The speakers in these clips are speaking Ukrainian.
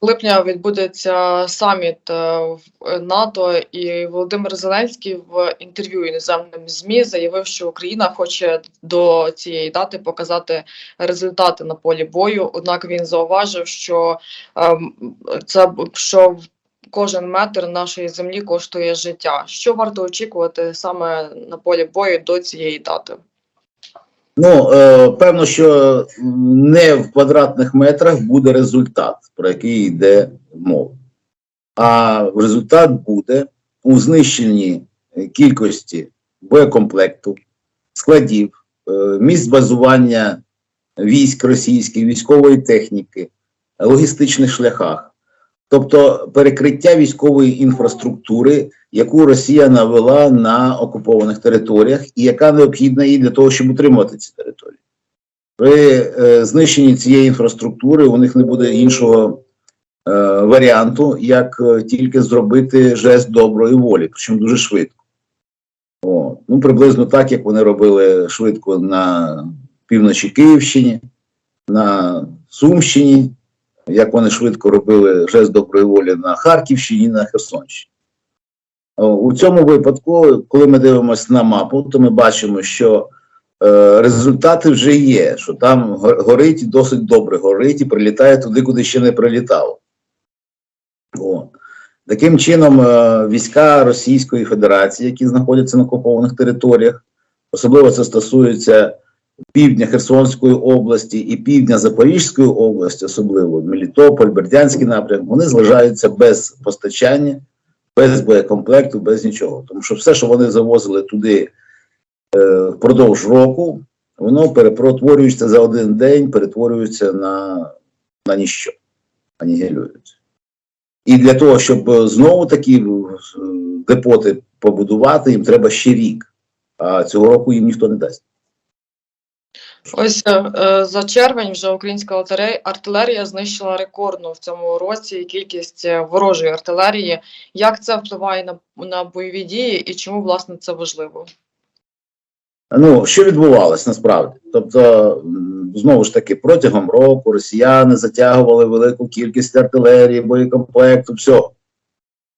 липня відбудеться саміт е, в НАТО, і Володимир Зеленський в інтерв'ю іноземним ЗМІ заявив, що Україна хоче до цієї дати показати результати на полі бою. Однак він зауважив, що ем, це що кожен метр нашої землі коштує життя. Що варто очікувати саме на полі бою до цієї дати? Ну, е, певно, що не в квадратних метрах буде результат, про який йде мова. А результат буде у знищенні кількості боєкомплекту, складів, е, місць базування військ російських, військової техніки, логістичних шляхах. Тобто перекриття військової інфраструктури, яку Росія навела на окупованих територіях, і яка необхідна їй для того, щоб утримувати ці території. При е, знищенні цієї інфраструктури у них не буде іншого е, варіанту, як е, тільки зробити жест доброї волі, причому дуже швидко. О, ну, приблизно так, як вони робили швидко на півночі Київщині, на Сумщині, як вони швидко робили жест доброї волі на Харківщині, на Херсонщині. У цьому випадку, коли ми дивимося на мапу, то ми бачимо, що е, результати вже є, що там горить і досить добре горить і прилітає туди, куди ще не прилітало. Таким чином, е, війська Російської Федерації, які знаходяться на окупованих територіях, особливо це стосується півдня Херсонської області і півдня Запорізької області, особливо Мелітополь, Бердянський напрямок, вони залишаються без постачання, без боєкомплекту, без нічого. Тому що все, що вони завозили туди е, впродовж року, воно перепротворюється за один день, перетворюється на, на ніщо, анігілюється. І для того, щоб знову такі е, депоти побудувати, їм треба ще рік. А цього року їм ніхто не дасть. Ось е, е, за червень вже українська артилерія, знищила рекордну в цьому році кількість е, ворожої артилерії. Як це впливає на, на бойові дії і чому власне це важливо? Ну, що відбувалось насправді? Тобто, знову ж таки, протягом року росіяни затягували велику кількість артилерії, боєкомплекту, всього.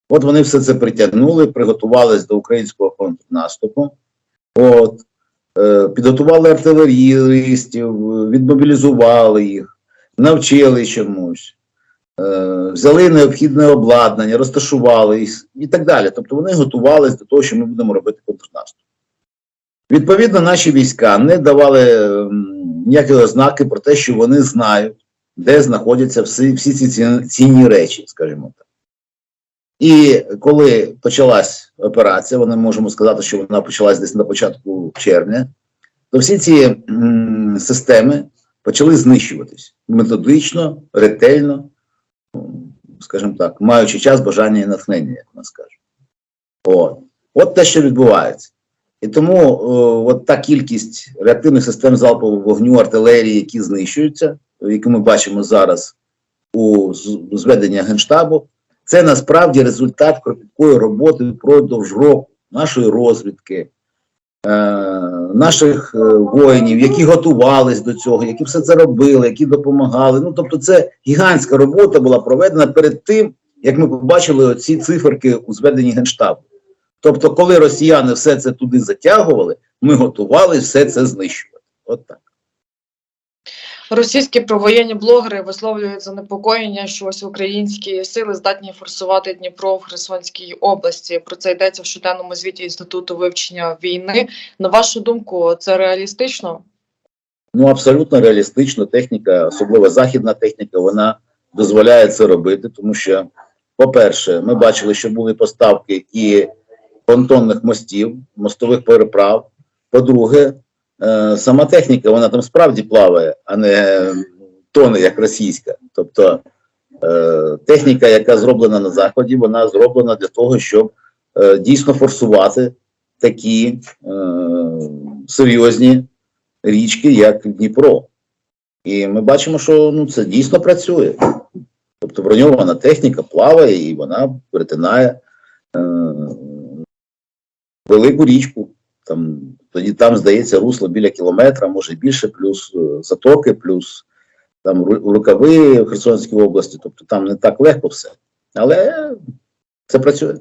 От вони все це притягнули, приготувались до українського контрнаступу. Е, підготували артилерістів, відмобілізували їх, навчили чомусь, е, взяли необхідне обладнання, розташували їх і так далі. Тобто вони готувалися до того, що ми будемо робити контрнаступ. Відповідно, наші війська не давали ніякі ознаки про те, що вони знають, де знаходяться всі, всі ці- цінні речі, скажімо так. І коли почалась операція, вони можемо сказати, що вона почалась десь на початку червня, то всі ці м, системи почали знищуватись методично, ретельно, скажімо так, маючи час, бажання і натхнення, як нас кажуть. От. От те, що відбувається. І тому е, от та кількість реактивних систем залпового вогню артилерії, які знищуються, які ми бачимо зараз у зведенні Генштабу, це насправді результат кропіткої роботи впродовж року нашої розвідки, е, наших е, воїнів, які готувались до цього, які все це робили, які допомагали. Ну тобто, це гігантська робота була проведена перед тим, як ми побачили оці циферки у зведенні Генштабу. Тобто, коли росіяни все це туди затягували, ми готували все це знищувати. От так. Російські провоєнні блогери висловлюють занепокоєння, що ось українські сили здатні форсувати Дніпро в Херсонській області. Про це йдеться в щоденному звіті Інституту вивчення війни. На вашу думку, це реалістично? Ну, абсолютно реалістично техніка, особливо західна техніка, вона дозволяє це робити, тому що, по-перше, ми бачили, що були поставки і понтонних мостів, мостових переправ. По-друге, сама техніка, вона там справді плаває, а не тоне, як російська. Тобто е, техніка, яка зроблена на заході, вона зроблена для того, щоб е, дійсно форсувати такі е, серйозні річки, як Дніпро. І ми бачимо, що ну, це дійсно працює. Тобто броньована техніка плаває і вона перетинає е, велику річку. Там, тоді там, здається, русло біля кілометра, може більше, плюс е, затоки, плюс там рукави в Херсонській області, тобто там не так легко все. Але це працює.